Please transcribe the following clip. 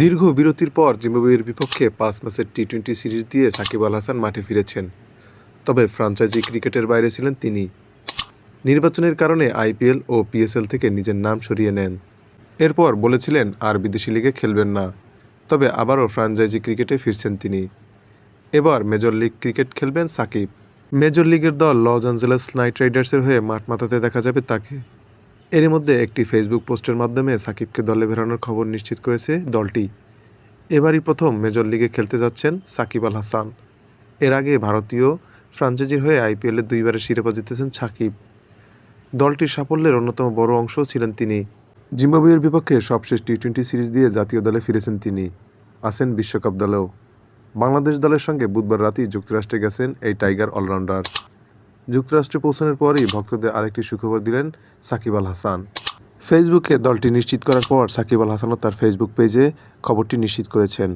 দীর্ঘ বিরতির পর জিম্বাবুয়ের বিপক্ষে পাঁচ ম্যাচের টি টোয়েন্টি সিরিজ দিয়ে সাকিব আল হাসান মাঠে ফিরেছেন। তবে ফ্রাঞ্চাইজি ক্রিকেটের বাইরে ছিলেন তিনি। নির্বাচনের কারণে আইপিএল ও পিএসএল থেকে নিজের নাম সরিয়ে নেন। এরপর বলেছিলেন, আর বিদেশি লিগে খেলবেন না। তবে আবারও ফ্রাঞ্চাইজি ক্রিকেটে ফিরছেন তিনি। এবার মেজর লিগ ক্রিকেট খেলবেন সাকিব। মেজর লিগের দল লস অ্যাঞ্জেলেস নাইট রাইডার্সের হয়ে মাঠ মাতাতে দেখা যাবে তাকে। এরই মধ্যে একটি ফেসবুক পোস্টের মাধ্যমে সাকিবকে দলে বেরানোর খবর নিশ্চিত করেছে দলটি। এবারই প্রথম মেজর লিগে খেলতে যাচ্ছেন সাকিব আল হাসান। এর আগে ভারতীয় ফ্রাঞ্চাইজির হয়ে আইপিএলে দুইবারের শিরোপা জিতেছেন সাকিব। দলটির সাফল্যের অন্যতম বড় অংশ ছিলেন তিনি। জিম্বাবুয়ের বিপক্ষে সবশেষ টি টোয়েন্টি সিরিজ দিয়ে জাতীয় দলে ফিরেছেন তিনি আছেন বিশ্বকাপ দলেও। বাংলাদেশ দলের সঙ্গে বুধবার রাতেই যুক্তরাষ্ট্রে গেছেন এই টাইগার অলরাউন্ডার। যুক্তরাষ্ট্রে পৌঁছানোর পরই ভক্তদের আরেকটি সুখবর দিলেন সাকিব আল হাসান। ফেসবুকে দলটি নিশ্চিত করার পর সাকিব আল হাসানও তার ফেসবুক পেজে খবরটি নিশ্চিত করেছেন।